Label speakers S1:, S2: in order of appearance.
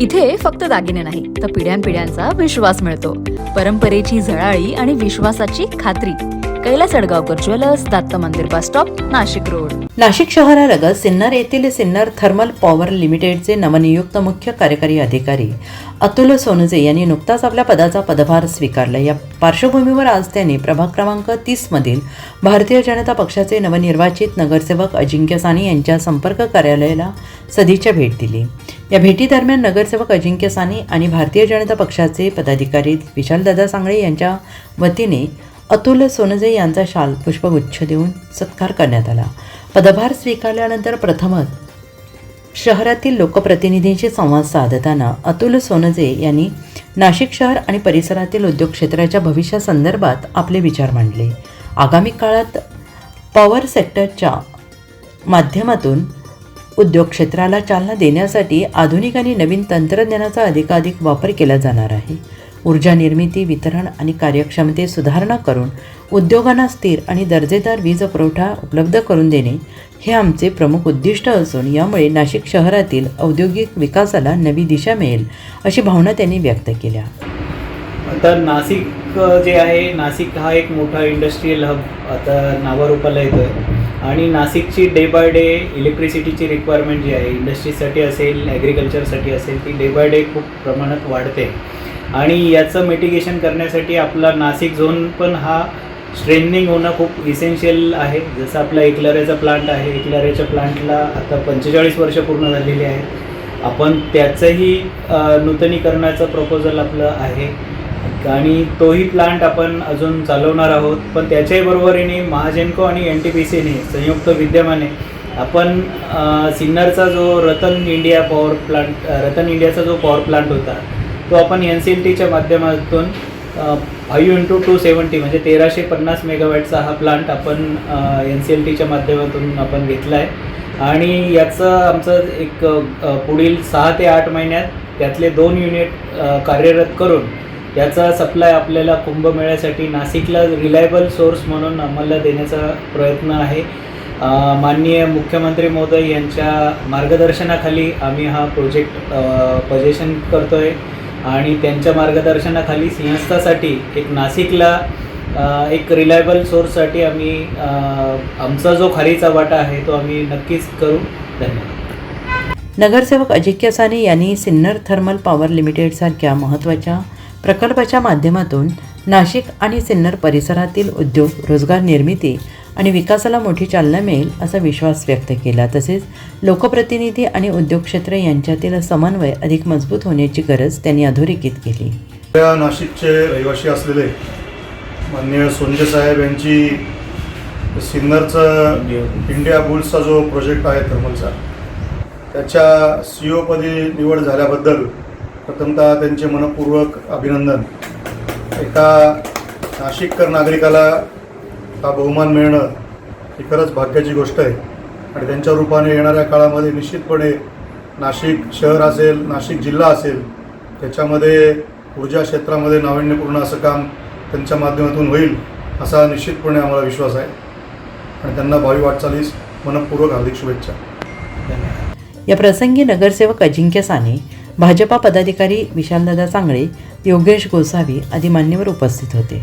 S1: इथे फक्त दागिने नाही तर पिढ्यानपिढ्यांचा विश्वास मिळतो. परंपरेची झळाळी आणि विश्वासाची खात्री. Kailas Adgaonkar jewellers Datta Mandir bus stop Nashik road.
S2: Nashik शहरालगत Sinnar येथील सिन्नर थर्मल पॉवर लिमिटेडचे नवनियुक्त मुख्य कार्यकारी अधिकारी अतुल सोनजे यांनी नुकताच आपल्या पदाचा पदभार स्वीकारला. या पार्श्वभूमीवर आज त्यांनी प्रभाग क्रमांक तीसमधील भारतीय जनता पक्षाचे नवनिर्वाचित नगरसेवक अजिंक्य साने यांच्या संपर्क कार्यालयाला सदिच्छा भेट दिली. या भेटीदरम्यान नगरसेवक अजिंक्य साने आणि भारतीय जनता पक्षाचे पदाधिकारी विशालदादा सांगळे यांच्या वतीने अतुल सोनजे यांचा शाल पुष्पगुच्छ देऊन सत्कार करण्यात आला. पदभार स्वीकारल्यानंतर प्रथमच शहरातील लोकप्रतिनिधींशी संवाद साधताना अतुल सोनजे यांनी नाशिक शहर आणि परिसरातील उद्योग क्षेत्राच्या भविष्यासंदर्भात आपले विचार मांडले. आगामी काळात पॉवर सेक्टरच्या माध्यमातून उद्योग क्षेत्राला चालना देण्यासाठी आधुनिक आणि नवीन तंत्रज्ञानाचा अधिकाधिक वापर केला जाणार आहे. ऊर्जा निर्मिती वितरण आणि कार्यक्षमतेत सुधारणा करून उद्योगांना स्थिर आणि दर्जेदार वीज पुरवठा उपलब्ध करून देणे हे आमचे प्रमुख उद्दिष्ट असून यामुळे नाशिक शहरातील औद्योगिक विकासाला नवी दिशा मिळेल अशी भावना त्यांनी व्यक्त केल्या.
S3: तर नाशिक जे आहे नाशिक हा एक मोठा इंडस्ट्रीयल हब आता नावारूपाला येतो आहे आणि नाशिकची डे बाय डे इलेक्ट्रिसिटीची रिक्वायरमेंट जी आहे इंडस्ट्रीसाठी असेल ॲग्रिकल्चरसाठी असेल ती डे बाय डे खूप प्रमाणात वाढते. आणि याचं मिटिगेशन करण्यासाठी आपला नाशिक झोन पण हा स्ट्रेंथनिंग होणं खूप इसेन्शियल आहे. जसं आपला एकलाऱ्याचा प्लांट आहे एकलाऱ्याच्या प्लांटला आता पंचेचाळीस वर्ष पूर्ण झालेली आहेत आपण त्याचंही नूतनीकरणाचं प्रपोजल आपलं आहे. आणि तोही प्लांट आपण अजून चालवणार आहोत. पण त्याच्याही बरोबरीने महाजेनको आणि एन टी पी सीने संयुक्त विद्यमाने आपण सिन्नरचा जो Ratan India power plant Ratan इंडियाचा जो पॉवर प्लांट होता तो आपण एन सी एल टीच्या माध्यमातून फाईव्ह इंटू टू सेवन्टी म्हणजे तेराशे पन्नास मेगावॅटचा हा प्लांट आपण एन सी एल टीच्या माध्यमातून आपण घेतला आहे आणि याचं आमचं एक पुढील सहा ते आठ महिन्यात त्यातले दोन युनिट कार्यरत करून याचा सप्लाय आपल्याला कुंभमेळ्यासाठी नाशिकला रिलायबल सोर्स म्हणून आम्हाला देण्याचा प्रयत्न आहे. माननीय मुख्यमंत्री महोदय यांच्या मार्गदर्शनाखाली आम्ही हा प्रोजेक्ट पजेशन करतो आहे आणि त्यांच्या मार्गदर्शनाखाली सिंहस्थासाठी एक नाशिकला एक रिलायबल सोर्ससाठी आम्ही आमचा जो खारीचा वाटा आहे तो आम्ही नक्कीच करू. धन्यवाद.
S2: नगरसेवक अजिंक्य साने यांनी सिन्नर थर्मल पॉवर लिमिटेडसारख्या महत्त्वाच्या प्रकल्पाच्या माध्यमातून नाशिक आणि सिन्नर परिसरातील उद्योग रोजगार निर्मिती आणि विकासाला मोठी चालना मिळेल असा विश्वास व्यक्त केला. तसेच लोकप्रतिनिधी आणि उद्योग क्षेत्र यांच्यातील समन्वय अधिक मजबूत होण्याची गरज त्यांनी अधोरेखित केली.
S4: नाशिकचे रहिवासी असलेले माननीय सोनजे साहेब यांची सिन्नरचा इंडिया बुल्सचा जो प्रोजेक्ट आहे थर्मलचा त्याच्या सी ओपदी निवड झाल्याबद्दल प्रथमतः त्यांचे मनपूर्वक अभिनंदन. एका नाशिककर नागरिकाला हा बहुमान मिळणं ही खरंच भाग्याची गोष्ट आहे. आणि त्यांच्या रूपाने येणाऱ्या काळामध्ये निश्चितपणे नाशिक शहर असेल नाशिक जिल्हा असेल त्याच्यामध्ये ऊर्जा क्षेत्रामध्ये नाविन्यपूर्ण असं काम त्यांच्या माध्यमातून होईल असा निश्चितपणे आम्हाला विश्वास आहे. आणि त्यांना भावी वाटचालीस मनपूर्वक हार्दिक शुभेच्छा.
S2: या प्रसंगी नगरसेवक अजिंक्य साने भाजपा पदाधिकारी विशालदादा चांगळे योगेश गोसावी आदी मान्यवर उपस्थित होते.